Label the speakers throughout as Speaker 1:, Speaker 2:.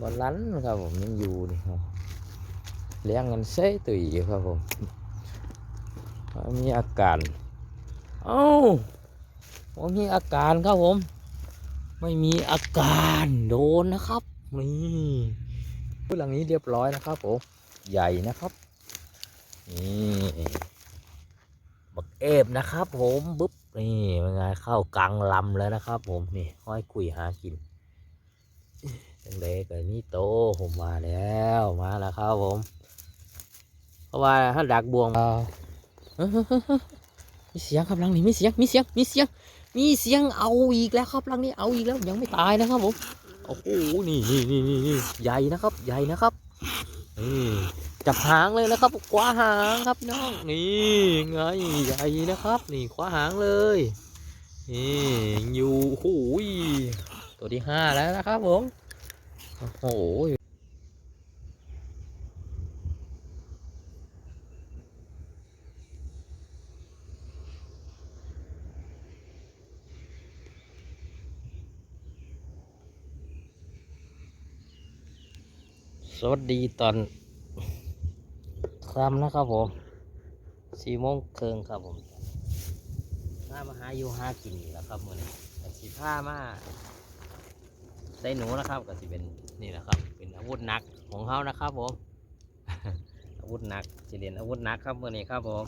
Speaker 1: บอลลันครับผมยังอยู่นี่ครับเลี้ยงกันเซตุยอยู่ครับผมมีอาการเอ้าผมมีอาการครับผม ไม่มีอาการโดนนะครับนี่หลังนี้เรียบร้อยนะครับผมใหญ่นะครับนี่บักเอฟนะครับผมบุ๊บนี่เป็นไงเข้ากลางลำแล้วนะครับผมนี่ห้อยคุยหากิน จังเด็กกับนี่โตผมมาแล้วมาแล้วครับผม เพราะว่าถ้าดักบวงเอามีเสียงครับหลังนี้มีเสียงมีเสียงมีเสียง มีเสียงเอาอีกแล้วครับหลังนี้เอาอีกแล้วยังไม่ตายนะครับผมโอ้โหนี่นี่นี่นี่นี่ใหญ่นะครับ ใหญ่นะครับนี่จับหางเลยนะครับคว้าหางครับพี่น้องนี่ไงใหญ่นะครับ นี่คว้าหางเลยนี่อยู่โอ้โหตัวที่ห้าแล้วนะครับผม โอ้โหสวัสดีตอนค่ำนะครับผมสี่โมงเครึ่งครับผมมามาหาอยู่หากินแล้วครับมือนี้สีผ้ามาใส่หนูนะครับ ก็สิเป็น นี่แหละครับเป็นอาวุธหนักของเขานะครับผมอาวุธหนักสิเรียนอาวุธหนักครับเมื่อนี้ครับผม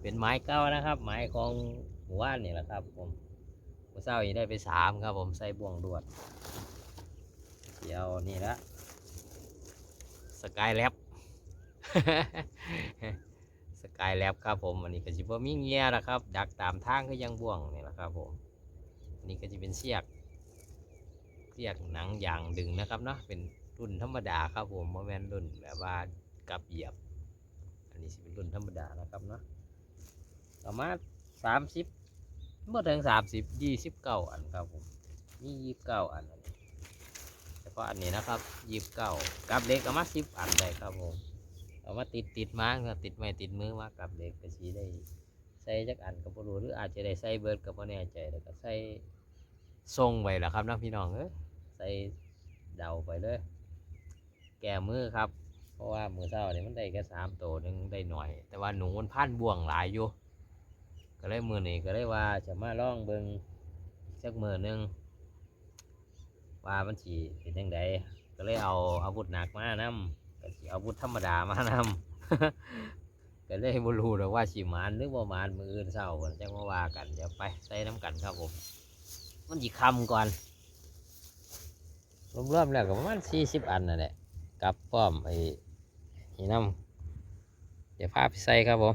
Speaker 1: เป็นไม้เก้านะครับ ไม้ของหมู่บ้านนี่แหละครับผมเมื่อเช้านี้ได้ไปสามครับผมใส่บ่วงดวดเดี๋ยวนี่ละสกายแลบสกายแลบครับผมอันนี้ก็จะบ่มีเงียนะครับ ดักตามทางก็ยังบ่วงนี่แหละครับผมอันนี้ก็จะเป็นเสียก เสียกหนังยางดึงนะครับเนาะเป็นรุ่นธรรมดาครับผมโมแมนรุ่นแบบว่ากับเหยียบ อันนี้สิเป็นรุ่นธรรมดานะครับเนาะประมาณสามสิบเมื่อถึงสามสิบยี่สิบเก้าอันครับผมมียี่สิบเก้าอันอันนี้เฉพาะอันนี้นะครับยีบเก้ากับเด็กเอามาสิบอันได้ครับผมเอามาติดติดมาก็ติดไม่ติดมือมากับเด็กก็สีได้ใส่จักอันก็บ่รู้หรืออาจจะได้ใส่เบิร์ดก็บ่แน่ใจแล้วก็ใส่ทรงไว้ละครับนะพี่น้องเอ้ย ใส่เดาไปเลย แก่มือครับ เพราะว่ามือเช้าเนี่ยมันได้แค่สามตัวนึงได้หน่อย แต่ว่าหนูมันพันบ่วงหลายอยู่ ก็เลยมือนี้ก็เลยว่าจะมาล่องเบิงสักมือนึงว่ามันสีเป็นยังไงก็เลยเอาอาวุธหนักมานำก็สิเอาวุธธรรมดามานำก็เลยบรูหรอกว่าสิหมานหรือบ่หมานมืออื่นเศร้าก่อนจังมาว่ากันเดี๋ยวไปใส่น้ำกันครับผม มันสิคำก่อน รวมๆแล้วก็ประมาณสี่สิบอันนั่นแหละกับป้อมไอ้นี่น้ำเดี๋ยวพาไปใส่ครับผม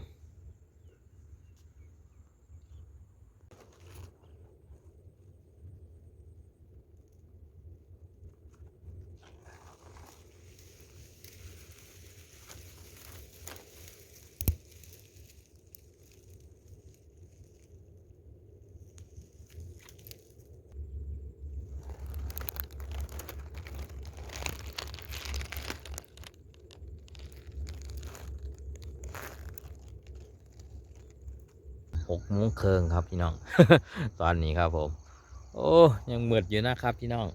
Speaker 1: หกโมงเคิงครับพี่น้อง ตอนนี้ครับผม โอ้ยังมืดอยู่นะครับพี่น้อง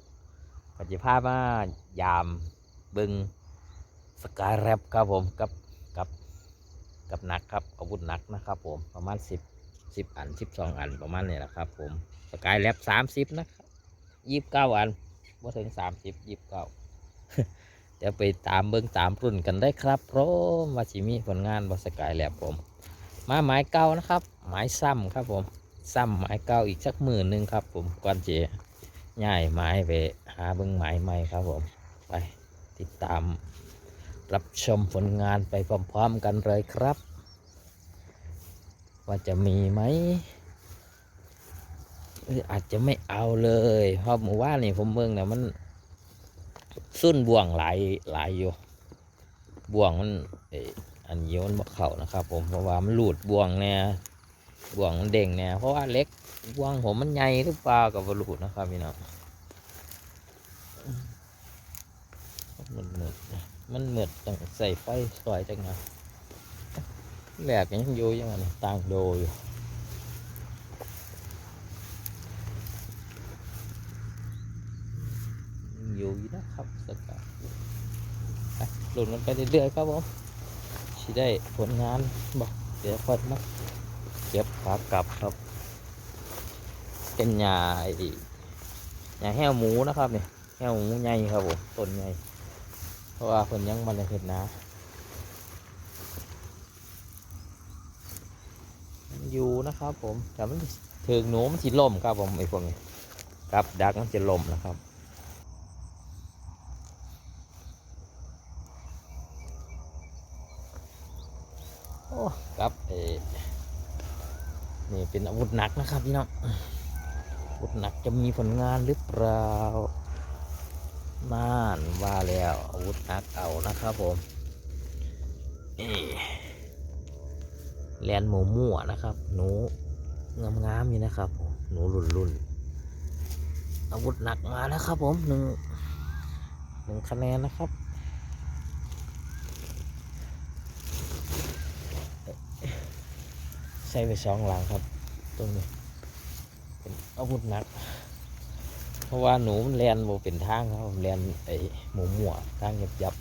Speaker 1: ปฏิภาพมายามเบึงสกายแรปครับผมกับกับกับหนักครับอาวุธหนักนะครับผมประมาณสิบสิบอันสิบสองอันประมาณนี้แหละครับผมสกายแรปสามสิบนะครับยี่สิบเก้าอันว่าถึงสามสิบยี่สิบเก้าเดี๋ยวไปตามเบิ้งตามรุ่นกันได้ครับเพราะว่าชิมีผลงานบสกายแลบผม มาไม้เก่านะครับไม้ซ้ำครับผมซ้ำไม้เก่าอีกสักหมื่นหนึ่งครับ ผมก่อนจะย้ายไม้ไปหาเบิ้งไม้ใหม่ครับผมไปติดตาม รับชมผลงานไปพร้อมๆกันเลยครับ ว่าจะมีไหมหรืออาจจะไม่เอาเลยเพราะหมู่ว่านนี่ผมเบิ่งเนี่ยมันสุ่นบ่วงหลายหลายอยู่บ่วงมัน อันนี้มันบ่เข่านะครับ ผมเพราะว่ามันหลุดบ่วงเนี่ยบ่วงมันเด้งเนี่ยเพราะว่าเล็กบ่วงผมมันใหญ่หรือเปล่ากับบรูดนะครับพี่น้องมันเหมือดมันเหมือดต้องใส่ไฟสวยจังนะแหลกยังอยู่ยังไงต่างโดอยู่ยังอยู่นะครับสกายไปหลุนมันไปเรื่อยๆครับผม สิได้ผลงานบอกเดี๋ยวค่อยมาเก็บขากลับครับ เป็นหญ้าไอ้หญ้าแห้วหมูนะครับเนี่ยแห้วหมูใหญ่ครับผมต้นใหญ่เพราะว่าเพิ่นยังมันเห็ดนามันอยู่นะครับผมแต่มันถึงหนูมันสิล่มครับผมไอ้พวกนี้ครับดักมันจะล่มนะครับ ครับเออนี่เป็นอาวุธหนักนะครับพี่น้องอาวุธหนักจะมีผลงานหรือเปล่าน่านว่าแล้วอาวุธหนักเอานะครับผมนี่แลนหมูมั่วนะครับ หนูงามๆนี่นะครับผมหนูรุ่นๆอาวุธหนักมาแล้วครับผมหนึ่งหนึ่งคะแนนนะครับ ส่ไปสองหลังครับ ตรงนี้ เป็นอาวุธหนัก เพราะว่าหนูมันแลนโบเป็นทางครับผมแลนไอหมูหมัวทางยับยับ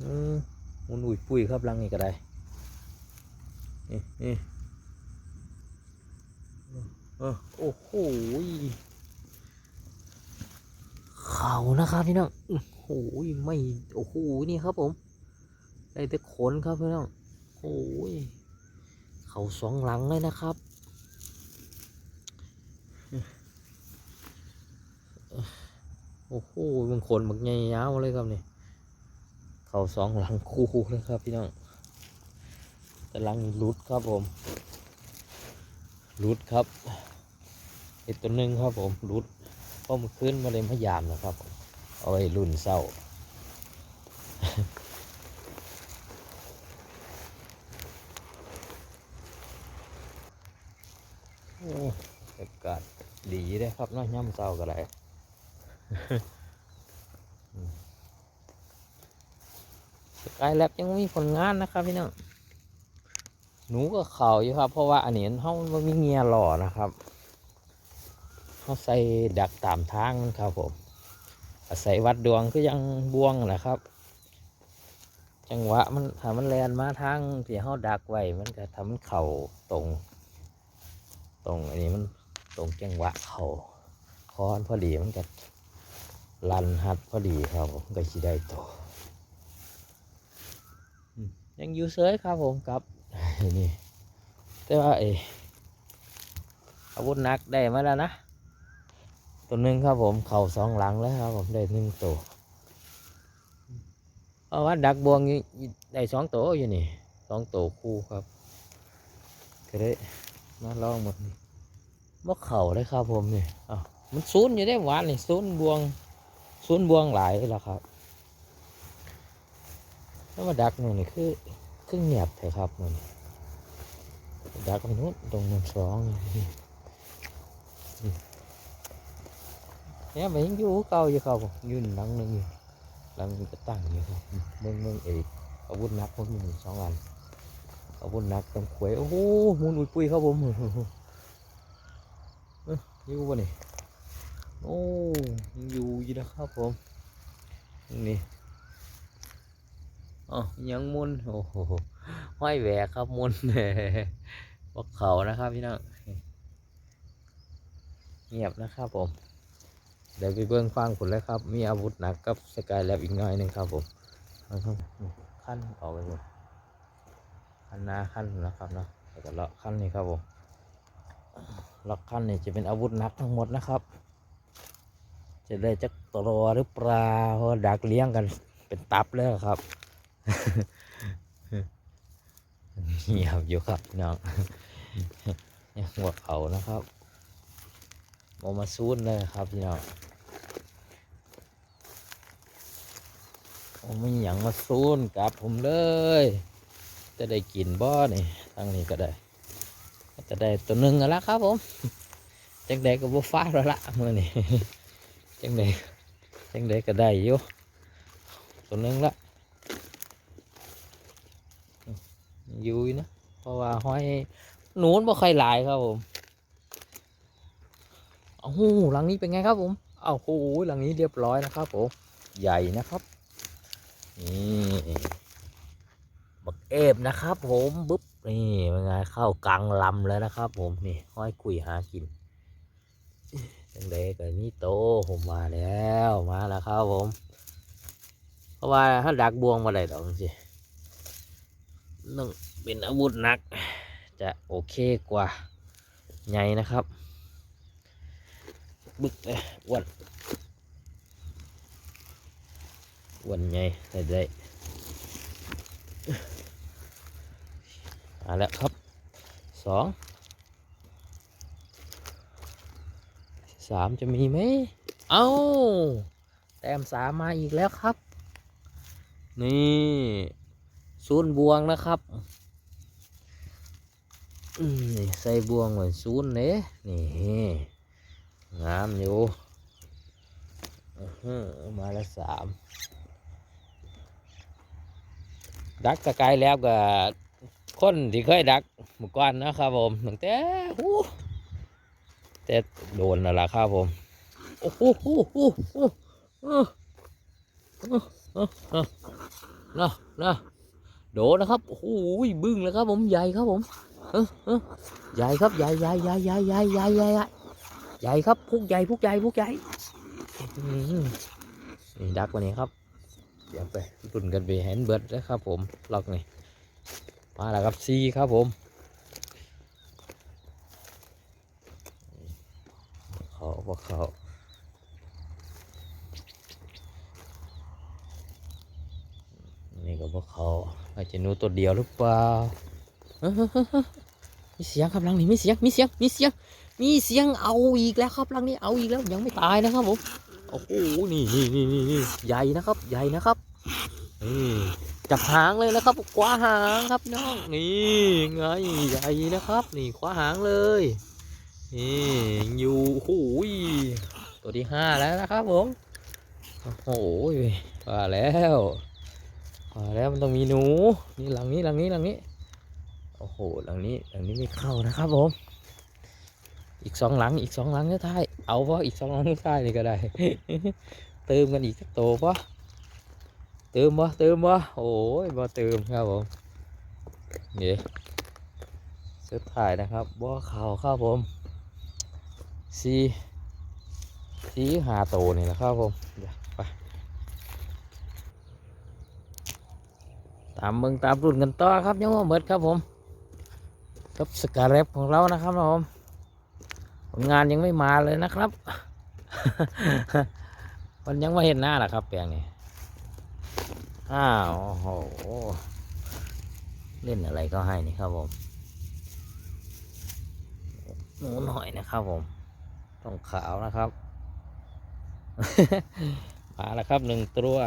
Speaker 1: อืมมุนอุ่ยปุ้ยครับหลังนี้ก็ได้นี่นี่เออโอ้โหเขานะครับพี่น้องโอ้โหไม่ โอ้โห นี่ครับผม ได้แต่ขนครับพี่น้องโอ้ย เขาสองหลังเลยนะครับโอ้โหมันขนบักใหญ่ยาวเลยครับนี่เขาสองหลังคู่เลยครับพี่น้องแต่หลังนี้รุดครับผมรุดครับไอตัวหนึ่งครับผมรุดเพราะมันขึ้นมาเลยพยายามนะครับผมเอาไว้รุ่นเศร้า โอ้อากาศดีเลย ครับน้อยย่ำเศร้าก็ได้สกายแลบยังมีผลงานนะครับพี่น้องหนูก็เข่าอยู่ครับ เพราะว่าอันนี้เขามันมีเงียหล่อนะครับเขาใส่ดักตามทางมันครับผมอาศัยวัดดวงก็ยังบ่วงนะครับ จังหวะมันถ้ามันแลนมาทางที่เขาดักไว้มันก็ทำมันเข่าตรง ตรงอันนี้มัน ตรงจังหวะเขาคอนพอดีมันก็ลันฮัดพอดีครับผมก็สิได้ตัวอืมยังอยู่เซยครับผมครับนี่แต่ว่าเอออาวุธหนักได้มาแล้วนะตัวหนึ่งครับผมเข่าสองหลังแล้วครับผมได้หนึ่งตัวเพราะว่าดักบวงอยู่ได้สองตัวอยู่นี่สองตัวคู่ครับก็ได้มาลองหมดนี่ บ่เข่าเลยครับผมนี่อ้าวมันซูนอยู่ได้หวานนี่ซูนบวงซูนบวงหลายแล้วครับแล้วมาดักหนึ่งนี่คือคือเงียบเลยครับมันดักไปนู้นตรงนั้นสองนี่เนี่ยมันยังอยู่เก่าอยู่ครับยืนหลังหนึงอยู่หลังมันก็ตั้งอยู่ครับเมืองเมืองเอกอาวุธนักผมมีสองอันอาวุธนักตำขวยโอ้โหมุนอุ้ยปุ้ยครับผม อยู่บ่นี่โอ้ยังอยู่อยู่นะครับผมนี่อ๋อยังมุนโอ้โหห้อยแหวกครับมุนบอกเขานะครับพี่น้องเงียบนะครับผม เดี๋ยวไปเบื้องฟังผลแล้วครับ มีอาวุธหนักกับสกายแลบอีกหน่อยหนึงครับผมขั้นออกไปหมดขั้นหน้าขั้นนะครับเนาะแล้วก็เลาะขั้นนี้ครับผม ล็อกขั้นนี่จะเป็นอาวุธหนักทั้งหมดนะครับ จะได้จักตัวหรือเปล่าเพราะว่าดักเลี้ยงกันเป็นตับแล้วครับเงียบอยู่ครับน้องหัวเขานะครับโมมาซูนเลยครับพี่น้องโอ้ไม่หยังมาซูนกับผมเลย จะได้กินบ่นี่ทั้งนี้ก็ได้ จะได้ตัวหนึ่งกันละครับผมจังใดก็บ่ฟ้าแล้วละมื่อนี้จังใดจังใดก็ได้อยู่ตัวหนึ่งละอยู่นะเพราะว่าห้อยหนูนบ่ค่อยหลายครับผมโอ้โหหลังนี้เป็นไงครับผมเอ้าวโหหลังนี้เรียบร้อยนะครับผมใหญ่นะครับนี่ บักเอฟนะครับ ผมบุ๊บนี่เป็นไงเข้ากลางลำแล้วนะครับ ผมนี่ห้อยคุยหากินจังเด็กกับนี่โตผมมาแล้วมาแล้วครับผม เพราะว่าถ้าดักบวงมาได้ดอกสิต้องเป็นอาวุธหนัก จะโอเคกว่าใหญ่นะครับ บึกเลยอ้วนอ้วนใหญ่ได้ได้ มาแล้วครับสองสามจะมีไหม เอ้า แต้มสามมาอีกแล้วครับ นี่ศูนย์บวงนะครับนี่ใส่บวงเหมือนศูนย์เนี่ยนี่ งามอยู่มาแล้วสามดักกระไกลแล้วก็ คนที่เคยดักเมื่อก่อนนะครับผมตั้งแต่หูแต่โดนแล้วล่ะครับผมโอ้โหโอ้โหโอ้โหนะนะโดนนะครับโอ้โหบึ้งแล้วครับผมใหญ่ครับผมเออเออใหญ่ครับใหญ่ใหญ่ใหญ่ใหญ่ใหญ่ใหญ่ใหญ่ใหญ่ครับพุกใหญ่พุกใหญ่พุกใหญ่อือหือนี่ดักวันนี้ครับ เดี๋ยวไปตุนกันไปเห็นเบิร์ดนะครับผมล็อกนี่ มาแล้วครับซีครับผมเขาบอกเขานี่ก็พวกเขาอาจจะนูตัวเดียวหรือเปล่ามีเสียงครับลังนี้มีเสียงมีเสียงมีเสียงมีเสียงเอาอีกแล้วครับลังนี้เอาอีกแล้วยังไม่ตายนะครับผมโอ้โหนี่นี่นี่นี่นี่ใหญ่นะครับ ใหญ่นะครับนี่ จับหางเลยนะครับคว้าหางครับน้องนี่ไงใหญ่นะครับ นี่คว้าหางเลยนี่อยู่โอ้โหตัวที่ห้าแล้วนะครับผมโอ้โหว่าแล้วมาแล้วมันต้องมีหนูนี่หลังนี้หลังนี้หลังนี้โอ้โหหลังนี้หลังนี้ไม่เข้านะครับผมอีกสองหลังอีกสองหลังก็ท้ายเอาะอีกสองหลังก็ท้ายนี่ก็ได้เติมกันอีกสักโตปะ เติมวะเติมวะโอ้ยบ่เติมครับผมนี่สุดท้ายนะครับบ่เข่าครับผมสีสีหาโตนี่แหละครับผมเดี๋ยวไปตามเบิ่งตามรุ่นกันต่อครับยังว่าเบิดครับผมกับสกาเรปของเรานะครับผมผลงานยังไม่มาเลยนะครับ มันยังไม่เห็นหน้าหรอครับแปลงนี้ อ้าวโอ้โหเล่นอะไรก็ให้นี่ครับผมหนูหน่อยนะครับผม ต้องขาวนะครับ มาแล้วครับหนึ่งตัว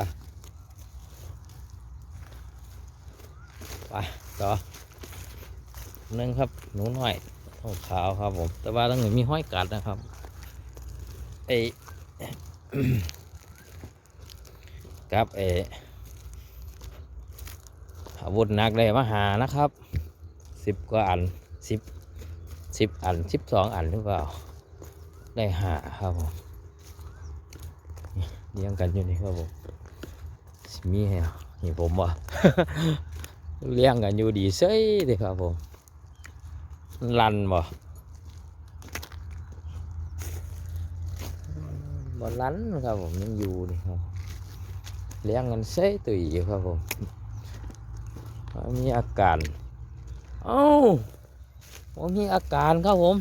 Speaker 1: ไปต่อหนึ่งครับหนูหน้อยท้องขาวครับผม แต่ว่าตั้งหนึ่งมีห้อยกัดนะครับไอกับไอ อาวุธหนักเลยมาหานะครับสิบกว่าอันสิบสิบอันสิบสองอันหรือเปล่า ได้หาครับผมเลี้ยงกันอยู่นี่ครับผมมีให้เห็นผมวะเลี้ยงกันอยู่ดีเซ้ยเลยครับผมลันบ่บ่ลันครับผมยังอยู่นี่ครับเลี้ยงกันเซ้ยตุยอยู่ครับผม มีอาการ เอ้าผมมีอาการครับผม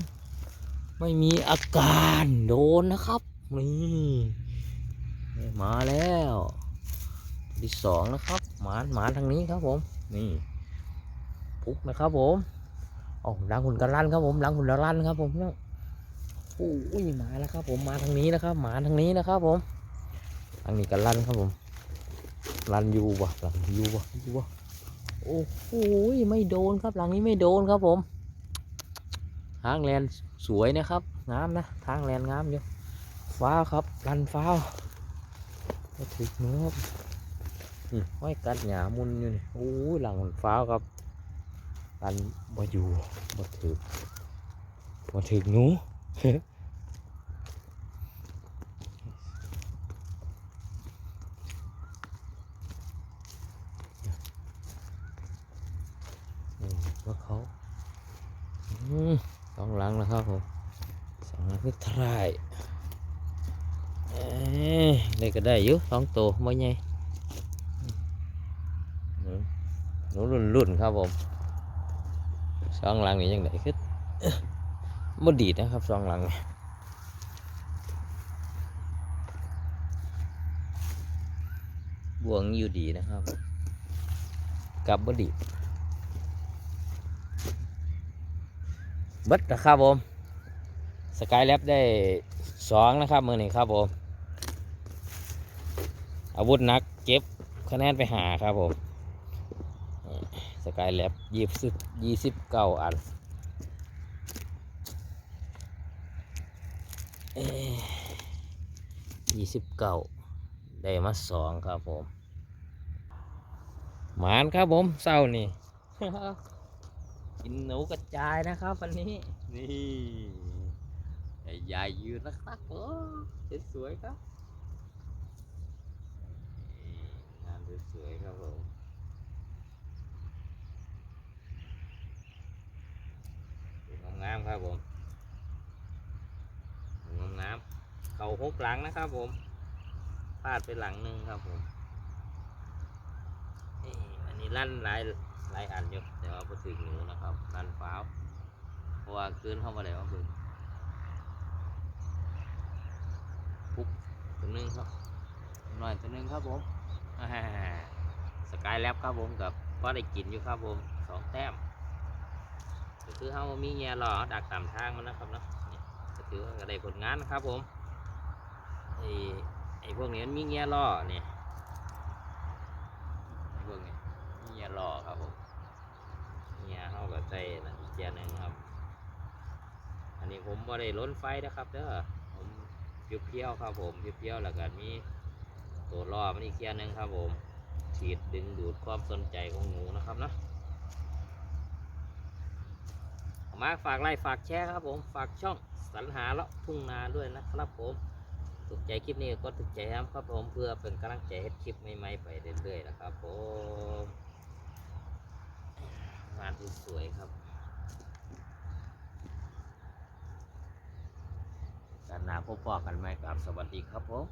Speaker 1: ไม่มีอาการโดนนะครับนี่มาแล้วที่สองนะครับหมานหมานทางนี้ครับผม นี่ปุ๊กนะครับผมโอ้หลังหุ่นกระลั่นครับผมหลังหุ่นกระลั่นครับผมเนี่ยโอ้ยมาแล้วครับ ผมมาทางนี้นะครับ หมาทางนี้นะครับ ผมทางนี้กระลั่นครับผมลั่นอยู่วะลังอยู่วะอยู่วะ โอ้โหไม่โดนครับหลังนี้ไม่โดนครับผมทางแลนสวยนะครับงามนะทางแลนงามอยู่ฟ้าครับลันฟ้าม่ถึงเนื้อครับนี่ห้อยกัดหยามุนอยู่นี่โอ้ยหลังฟ้าครับรันบ่อยู่บ่ถึกบ่ถึกนู อืมสองหลังนะครับผมสองหลังคือทรายเอ้ยก็ได้อยู่สองตัวไม่ใหญ่อืมหนูรุ่นรุ่นๆครับผมสองหลังนี่ยังไงคือบ่ดีดนะครับสองหลังนี่บวงอยู่ดีนะครับกับบดีด เบิดนะครับผมสกายแลบได้สองนะครับมือนี้ครับผม อาวุธนักเก็บคะแนนไปหาครับผมสกายแลบยี่สิบยี่สิบเก้าอันยี่สิบเก้าได้มาสองครับผม หมานครับผมเศร้านี่ กินหนูกระจายนะครับวันนี้ นี่ใหญ่ยืนนะครับโอ้สวยๆครับงานสวยๆครับผมงามๆครับผมงามๆเขาหกหลังนะครับผมพลาดไปหลังหนึ่งครับผมนี่อันนี้ลั่นหลาย หลายอันอยู่แต่ว่าพอถึงหนูนะครับลั่นฟ้าวเพราะว่าเกินเข้ามาแล้วเบิ่งปุ๊บตัวหนึงครับหน่อยตัวหนึงครับผมสกายแลบครับผมกับก็ได้กินอยู่ครับผมสองแต้มก็คือเขามีแง่หล่อดักตามทางมันนะครับเนาะก็ถือว่าก็ได้ผลงานนะครับผมไอ้ไอ้พวกนี้มันมีเงียล่อเนี่ยพวกนี้มีเงียล่อครับผม ใจนะอีกเจียหนึ่งครับ อันนี้ผมบ่ได้ล้นไฟนะครับเด้อผมเพียวๆครับผมเพียวๆแล้วก็มีตัวล่อมันอีกเจียหนึ่งครับผมฉีดดึงดูดความสนใจของหนูนะครับเนาะมาฝากไลค์ฝากแชร์ครับผมฝากช่องสรรหาเลาะทุ่งนาด้วยนะครับผมถูกใจคลิปนี้ก็ถูกใจครับผมเพื่อเป็นกำลังใจให้คลิปใหม่ๆไปเรื่อยๆนะครับผม งานที่สวยครับการนาพบปอกันไหมกับสวัสดีครับผม